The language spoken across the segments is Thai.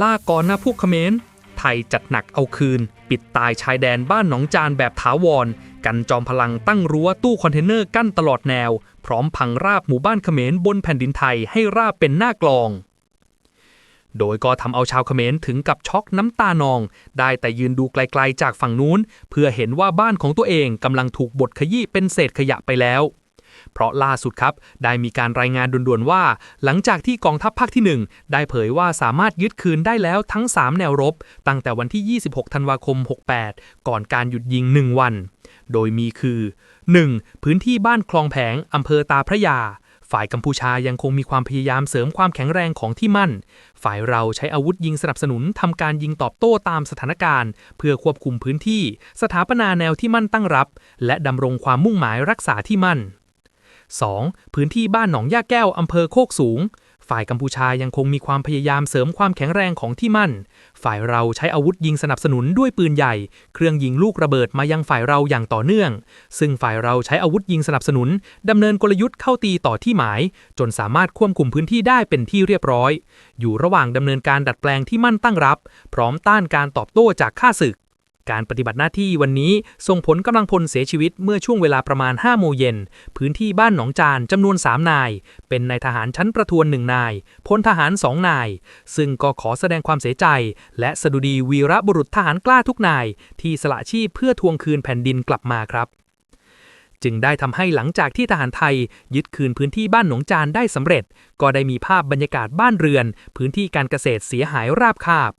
ล่าก่อนหน้าพวกเขมร ไทยจัดหนักเอาคืน ปิดตายชายแดนบ้านหนองจานแบบถาวร กันจอมพลังตั้งรั้วตู้คอนเทนเนอร์กั้นตลอดแนว พร้อมพังราบหมู่บ้านเขมรบนแผ่นดินไทยให้ราบเป็นหน้ากลอง โดยก็ทำเอาชาวเขมรถึงกับช็อกน้ำตานอง ได้แต่ยืนดูไกลๆจากฝั่งนู้น เพื่อเห็นว่าบ้านของตัวเองกำลังถูกบดขยี้เป็นเศษขยะไปแล้ว เพราะล่าสุดครับ ได้มีการรายงานด่วนๆว่า หลังจากที่กองทัพภาคที่ 1 ได้เผยว่าสามารถยึดคืนได้แล้วทั้ง 3 แนวรบ ตั้งแต่วันที่ 26 ธันวาคม 68 ก่อนการหยุดยิง 1 วัน โดยมีคือ 1. พื้นที่บ้านคลองแผงอำเภอตาพระยาฝ่ายกัมพูชายังคงมีความพยายามเสริมความแข็งแรงของที่มั่น ฝ่ายเราใช้อาวุธยิงสนับสนุนทำการยิงตอบโต้ตามสถานการณ์ เพื่อควบคุมพื้นที่ สถาปนาแนวที่มั่นตั้งรับ และดำรงความมุ่งหมายรักษาที่มั่น 2. พื้นที่บ้านหนองย่าแก้วอำเภอโคกสูง ฝ่ายกัมพูชายังคงมีความพยายามเสริมความแข็งแรงของที่มั่น ฝ่ายเราใช้อาวุธยิงสนับสนุนด้วยปืนใหญ่ เครื่องยิงลูกระเบิดมายังฝ่ายเราอย่างต่อเนื่อง ซึ่งฝ่ายเราใช้อาวุธยิงสนับสนุนดำเนินกลยุทธ์เข้าตีต่อที่หมาย จนสามารถควบคุมพื้นที่ได้เป็นที่เรียบร้อย อยู่ระหว่างดำเนินการดัดแปลงที่มั่นตั้งรับ พร้อมต้านการตอบโต้จากข้าศึก การปฏิบัติหน้าที่วันนี้ส่งผลกำลังพลเสียชีวิตเมื่อช่วงเวลาประมาณ 5 โมงเย็น พื้นที่บ้านหนองจานจำนวน 3 นาย เป็นนายทหารชั้นประทวน1นายพลทหาร 2 นาย ซึ่งก็ขอแสดงความเสียใจ และสดุดีวีระบุรุษทหารกล้าทุกนาย ที่สละชีพเพื่อทวงคืนแผ่นดินกลับมาครับจึงได้ทำให้หลังจากที่ทหารไทย ยึดคืนพื้นที่บ้านหนองจานได้สำเร็จ ก็ได้มีภาพบรรยากาศบ้านเรือน พื้นที่การเกษตรเสียหายราบคาบ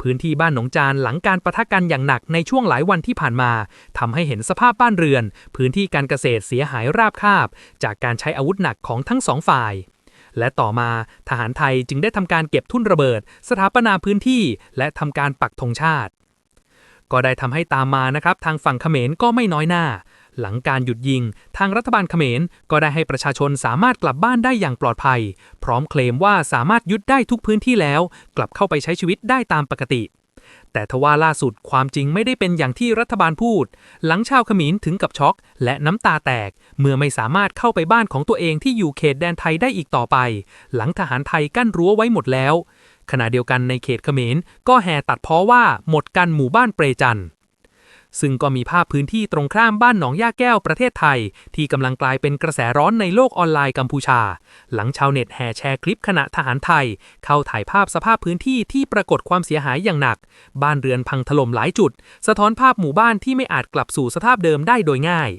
พื้นที่บ้านหนองจานหลังการประทะกันอย่างหนักในช่วงหลายวันที่ผ่านมาทำให้เห็นสภาพบ้านเรือน พื้นที่การเกษตรเสียหายราบคาบ จากการใช้อาวุธหนักของทั้งสองฝ่าย และต่อมาทหารไทยจึงได้ทำการเก็บทุ่นระเบิด สถาปนาพื้นที่ และทำการปักธงชาติ ก็ได้ทำให้ตามมานะครับ ทางฝั่งเขมรก็ไม่น้อยหน้า หลังการหยุดยิง ทางรัฐบาลเขมรก็ได้ให้ประชาชนสามารถกลับบ้านได้อย่างปลอดภัย พร้อมเคลมว่าสามารถยึดได้ทุกพื้นที่แล้ว กลับเข้าไปใช้ชีวิตได้ตามปกติ แต่ทว่าล่าสุดความจริงไม่ได้เป็นอย่างที่รัฐบาลพูด หลังชาวเขมรถึงกับช็อก และน้ำตาแตก เมื่อไม่สามารถเข้าไปบ้านของตัวเองที่อยู่เขตแดนไทยได้อีกต่อไป หลังทหารไทยกั้นรั้วไว้หมดแล้วขณะเดียวกันในเขตเขมรก็แห่ตัดพ้อว่าหมดกันหมู่บ้านเปรจันทร์ ซึ่งก็มีภาพพื้นที่ตรงข้ามบ้านหนองย่าแก้วประเทศไทย ที่กำลังกลายเป็นกระแสร้อนในโลกออนไลน์กัมพูชา หลังชาวเน็ตแห่แชร์คลิปขณะทหารไทย เข้าถ่ายภาพสภาพพื้นที่ที่ปรากฏความเสียหายอย่างหนัก บ้านเรือนพังถล่มหลายจุด สะท้อนภาพหมู่บ้านที่ไม่อาจกลับสู่สภาพเดิมได้โดยง่าย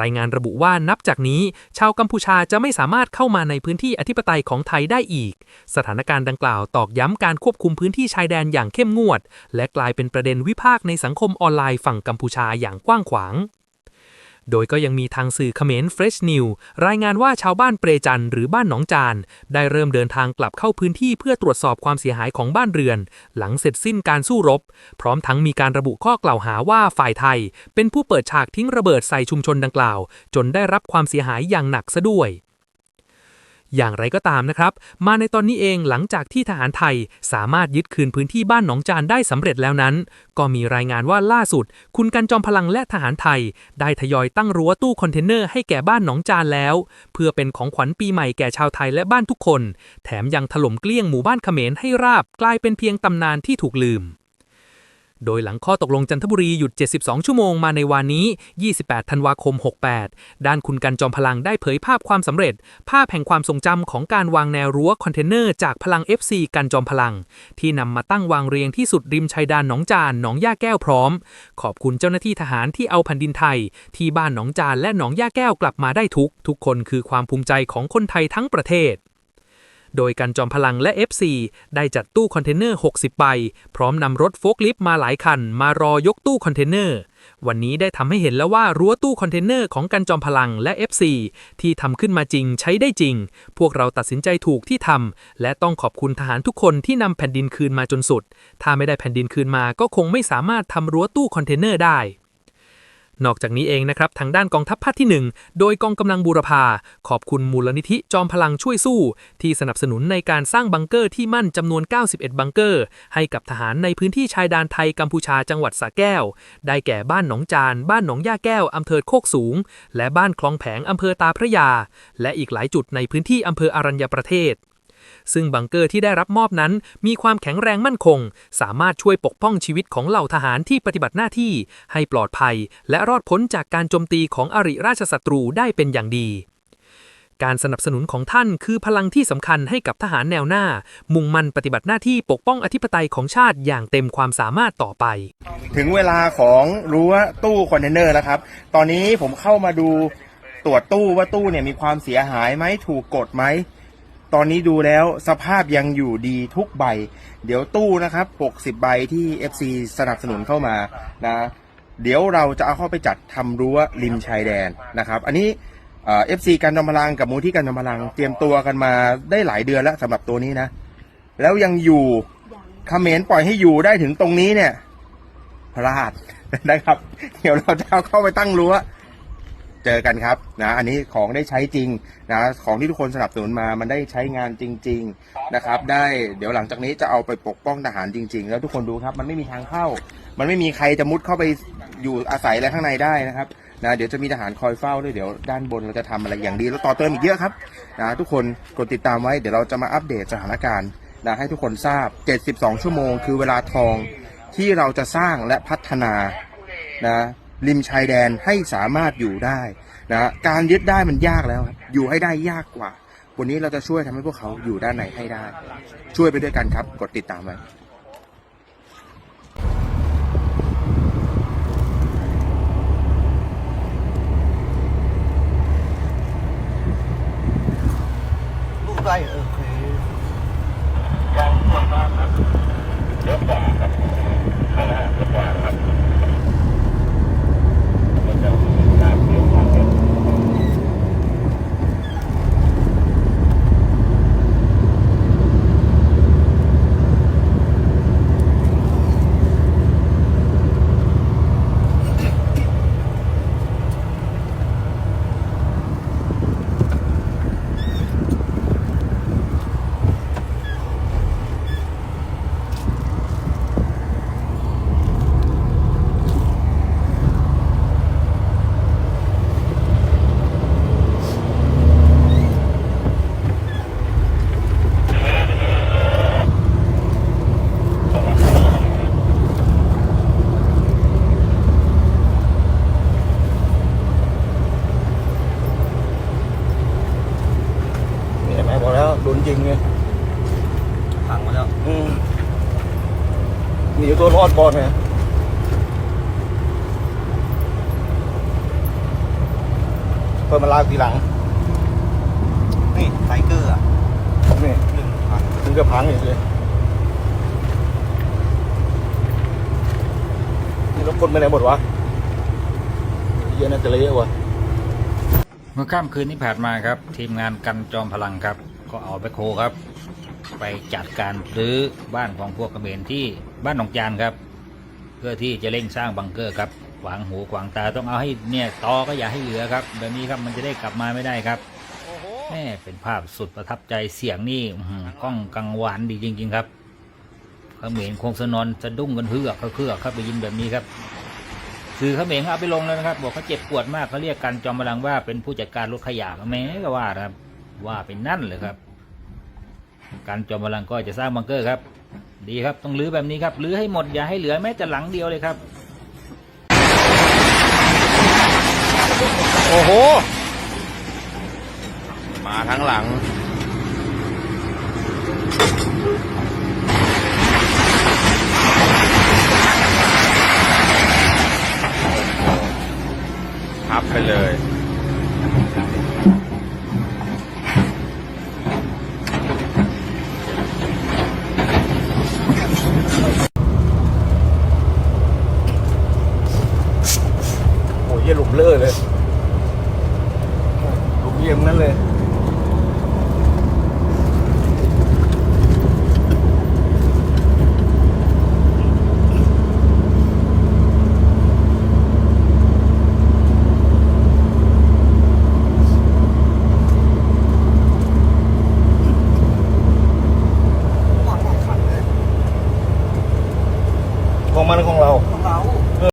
รายงานระบุว่านับจากนี้ ชาวกัมพูชาจะไม่สามารถเข้ามาในพื้นที่อธิปไตยของไทยได้อีก สถานการณ์ดังกล่าวตอกย้ำการควบคุมพื้นที่ชายแดนอย่างเข้มงวด และกลายเป็นประเด็นวิพากษ์ในสังคมออนไลน์ฝั่งกัมพูชาอย่างกว้างขวาง โดยก็ยังมีทางสื่อเขมร Fresh New รายงานว่าชาวบ้านเปรจันหรือบ้านหนองจาน ได้เริ่มเดินทางกลับเข้าพื้นที่เพื่อตรวจสอบความเสียหายของบ้านเรือน หลังเสร็จสิ้นการสู้รบ พร้อมทั้งมีการระบุข้อกล่าวหาว่าฝ่ายไทย เป็นผู้เปิดฉากทิ้งระเบิดใส่ชุมชนดังกล่าว จนได้รับความเสียหายอย่างหนักซะด้วย อย่างไรก็ตามนะครับ มาในตอนนี้เองหลังจากที่ทหารไทยสามารถยึดคืนพื้นที่บ้านหนองจานได้สำเร็จแล้วนั้น ก็มีรายงานว่าล่าสุด คุณกันจอมพลังและทหารไทย ได้ทยอยตั้งรั้วตู้คอนเทนเนอร์ให้แก่บ้านหนองจานแล้ว เพื่อเป็นของขวัญปีใหม่แก่ชาวไทยและบ้านทุกคน แถมยังถล่มเกลี้ยงหมู่บ้านเขมรให้ราบ กลายเป็นเพียงตำนานที่ถูกลืม โดยหลังข้อตกลงจันทบุรีหยุด 72 ชั่วโมงมาในวันนี้ 28 ธันวาคม 68 ด้านคุณกันจอมพลังได้เผยภาพความสำเร็จ ภาพแห่งความทรงจำของการวางแนวรั้วคอนเทนเนอร์จากพลัง FC กันจอมพลัง ที่นำมาตั้งวางเรียงที่สุดริมชายแดนหนองจานหนองย่าแก้วพร้อม ขอบคุณเจ้าหน้าที่ทหารที่เอาแผ่นดินไทย ที่บ้านหนองจานและหนองย่าแก้วกลับมาได้ทุก ทุกคนคือความภูมิใจของคนไทยทั้งประเทศ โดยกันจอมพลังและ FC ได้จัดตู้คอนเทนเนอร์ 60 ใบ พร้อมนำรถโฟล์คลิฟต์มาหลายคัน มารอยกตู้คอนเทนเนอร์ วันนี้ได้ทำให้เห็นแล้วว่ารั้วตู้คอนเทนเนอร์ของกันจอมพลังและ FC ที่ทำขึ้นมาจริงใช้ได้จริง พวกเราตัดสินใจถูกที่ทำและต้องขอบคุณทหารทุกคนที่นำแผ่นดินคืนมาจนสุด ถ้าไม่ได้แผ่นดินคืนมาก็คงไม่สามารถทำรั้วตู้คอนเทนเนอร์ได้ นอกจากนี้เองนะครับทางด้านกองทัพภาคที่ 1 โดยกองกำลังบูรพา ขอบคุณมูลนิธิจอมพลังช่วยสู้ ที่สนับสนุนในการสร้างบังเกอร์ที่มั่นจำนวน 91 บังเกอร์ ให้กับทหารในพื้นที่ชายแดนไทยกัมพูชาจังหวัดสระแก้ว ได้แก่บ้านหนองจาน บ้านหนองย่าแก้วอำเภอโคกสูง และบ้านคลองแผงอำเภอตาพระยา และอีกหลายจุดในพื้นที่อำเภออารัญญประเทศ ซึ่งบังเกอร์ที่ได้รับมอบนั้น มีความแข็งแรงมั่นคง สามารถช่วยปกป้องชีวิตของเหล่าทหารที่ปฏิบัติหน้าที่ ให้ปลอดภัย และรอดพ้นจากการโจมตีของอริราชศัตรูได้เป็นอย่างดีการสนับสนุนของท่านคือพลังที่สำคัญให้กับทหารแนวหน้า มุ่งมั่นปฏิบัติหน้าที่ปกป้องอธิปไตยของชาติอย่างเต็มความสามารถต่อไป ถึงเวลาของรั้วตู้คอนเทนเนอร์แล้วครับ ตอนนี้ผมเข้ามาดูตรวจตู้ว่าตู้เนี่ยมีความเสียหายไหมถูกกดไหม ตอนนี้ดูแล้วสภาพยังอยู่ดีทุกใบ เดี๋ยวตู้นะครับ 60 ใบที่ FC สนับสนุนเข้ามานะ เดี๋ยวเราจะเอาเข้าไปจัดทำรั้วริมชายแดนนะครับ อันนี้เอฟซีการจอมพลังกับมูลที่การจอมพลัง เตรียมตัวกันมาได้หลายเดือนแล้วสำหรับตัวนี้นะ แล้วยังอยู่เขมรปล่อยให้อยู่ได้ถึงตรงนี้เนี่ย พลาดนะครับ เดี๋ยวเราจะเอาเข้าไปตั้งรั้ว เจอกันครับนะอันนี้ของได้ใช้จริงนะของที่ทุกคนสนับสนุนมามันได้ใช้งานจริง ๆนะครับ ได้เดี๋ยวหลังจากนี้จะเอาไปปกป้องทหารจริง ๆ แล้วทุกคนดูครับ มันไม่มีทางเข้า มันไม่มีใครจะมุดเข้าไปอยู่อาศัยอะไรข้างในได้นะครับนะเดี๋ยวจะมีทหารคอยเฝ้าด้วยเดี๋ยวด้านบนเราจะทำอะไรอย่างดีแล้วต่อเติมอีกเยอะครับนะทุกคนกดติดตามไว้เดี๋ยวเราจะมาอัปเดตสถานการณ์นะให้ทุกคนทราบ 72 ชั่วโมง คือเวลาทองที่เราจะสร้างและพัฒนานะ ริมชายแดนให้สามารถอยู่ได้นะการยึดได้มันยากแล้วครับอยู่ให้ได้ยากกว่า วันนี้เราจะช่วยทำให้พวกเขาอยู่ด้านในให้ได้ ช่วยไปด้วยกันครับ กดติดตามไว้ลูกไส้โอค นี่แม่ บอกแล้วโดนยิงไงพังมาแล้วอืมหนีตัวรอดก่อนไงเพิ่มมาลากทีหลัง นี่ไทเกอร์อะนี่หนึ่งพังถึงจะพังอีกเลยนี่รถคนไปไหนหมดวะเหี้ยอะน่าจะเละวะเมื่อค่ำคืนที่ผ่านมาครับ ทีมงานกันจอมพลังครับ ก็เอาไปโคครับ ไปจัดการรื้อบ้านของพวกเขมรที่บ้านหนองจานครับ เพื่อที่จะเร่งสร้างบังเกอร์ครับขวางหูขวางตาต้องเอาให้เนี่ยตอก็อย่าให้เหลือครับแบบนี้ครับมันจะได้กลับมาไม่ได้ครับแม่เป็นภาพสุดประทับใจเสียงนี่หือกล้องกังวานดีจริง ๆ ครับเขมรคงสนอนสะดุ้งกันเฮือกเขาเฮือกครับไปยินแบบนี้ครับคือเขมรเขาเอาไปลงแล้วนะครับ บอกเขาเจ็บปวดมากเขาเรียกกันจอมพลังว่าเป็นผู้จัดการรถขยะแม้ก็ว่าครับ ว่าเป็นนั่นเลยครับ การจอมพลังก็จะสร้างบังเกอร์ครับ ดีครับต้องรื้อแบบนี้ครับรื้อให้หมดอย่าให้เหลือแม้แต่หลังเดียวเลยครับ โอ้โห มาทั้งหลังพับไปเลย